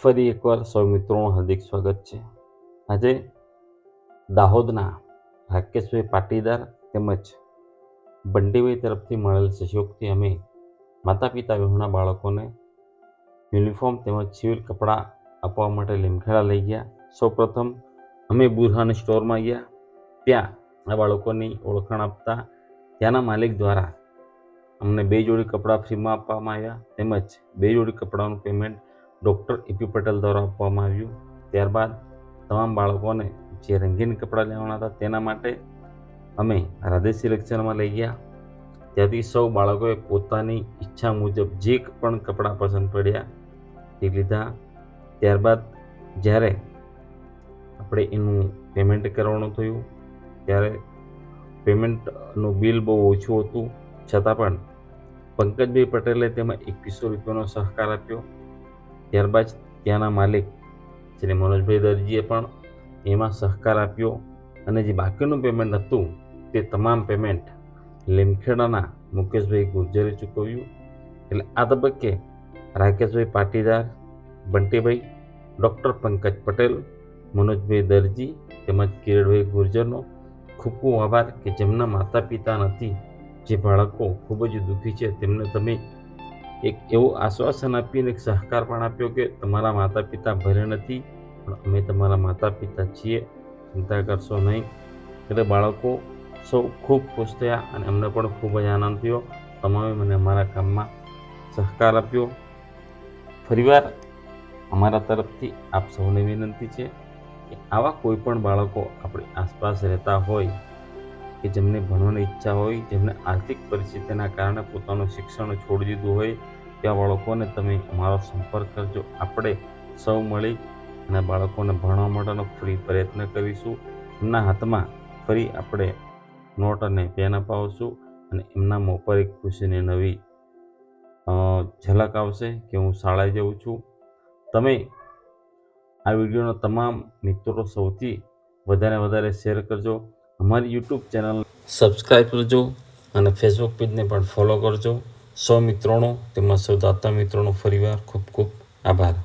ફરી એકવાર સૌ મિત્રોનું હાર્દિક સ્વાગત છે. આજે દાહોદના રાકેશભાઈ પાટીદાર તેમજ બંડીભાઈ તરફથી મળેલ સહયોગથી અમે માતા પિતા વિહોણા બાળકોને યુનિફોર્મ તેમજ સિવિલ કપડાં આપવા માટે લીમખેડા લઈ ગયા. સૌપ્રથમ અમે બુરહાન સ્ટોરમાં ગયા. ત્યાં આ બાળકોની ઓળખાણ આપતા ત્યાંના માલિક દ્વારા અમને બે જોડી કપડાં ફ્રીમાં આપવામાં આવ્યા તેમજ બે જોડી કપડાનું પેમેન્ટ ડૉક્ટર એપી પટેલ દ્વારા આપવામાં આવ્યું. ત્યારબાદ તમામ બાળકોને જે રંગીન કપડાં લેવાના હતા તેના માટે અમે હૃદય સિલેક્શનમાં લઈ ગયા. ત્યાંથી સૌ બાળકોએ પોતાની ઈચ્છા મુજબ જે પણ કપડાં પસંદ પડ્યા તે લીધા. ત્યારબાદ જ્યારે આપણે એનું પેમેન્ટ કરવાનું થયું, ત્યારે પેમેન્ટનું બિલ બહુ ઓછું હતું. છતાં પણ પંકજભાઈ પટેલે તેમાં એકવીસો રૂપિયાનો સહકાર આપ્યો. ત્યારબાદ ત્યાંના માલિક શ્રી મનોજભાઈ દરજીએ પણ એમાં સહકાર આપ્યો અને જે બાકીનું પેમેન્ટ હતું તે તમામ પેમેન્ટ લીમખેડાના મુકેશભાઈ ગુર્જરે ચૂકવ્યું એટલે આ તબક્કે રાકેશભાઈ પાટીદાર, બંટીભાઈ, ડૉક્ટર પંકજ પટેલ, મનોજભાઈ દરજી તેમજ કિરણભાઈ ગુર્જરનો ખૂબ ખૂબ આભાર કે જેમના માતા પિતા નથી, જે બાળકો ખૂબ જ દુઃખી છે, તેમને તમે એક એવું આશ્વાસન આપીને એક સહકાર પણ આપ્યો કે તમારા માતા પિતા ભરે નથી, પણ અમે તમારા માતા પિતા છીએ, ચિંતા કરશો નહીં. એટલે બાળકો સૌ ખૂબ ખુશ થયા અને અમને પણ ખૂબ જ આનંદ થયો. તમામે મને અમારા કામમાં સહકાર આપ્યો. ફરીવાર અમારા તરફથી આપ સૌને વિનંતી છે કે આવા કોઈ પણ બાળકો આપણી આસપાસ રહેતા હોય કે જેમને ભણવાની ઈચ્છા હોય, જેમને આર્થિક પરિસ્થિતિના કારણે પોતાનું શિક્ષણ છોડી દીધું હોય, ત્યાં બાળકોને તમે અમારો સંપર્ક કરજો. આપણે સૌ મળી અને બાળકોને ભણવા માટેનો ફ્રી પ્રયત્ન કરીશું. એમના હાથમાં ફરી આપણે નોટ અને પેન અપાવશું અને એમના મોં પર એક ખુશીની નવી ઝલક આવશે કે હું શાળાએ જાઉં છું. તમે આ વિડીયોનો તમામ મિત્રો સૌથી વધારે વધારે શેર કરજો. અમારી યુટ્યુબ ચેનલ સબસ્ક્રાઈબ કરજો અને ફેસબુક પેજને પણ ફોલો કરજો. સૌ મિત્રોનો તેમજ સૌ દાતા મિત્રોનો ફરીવાર ખૂબ ખૂબ આભાર.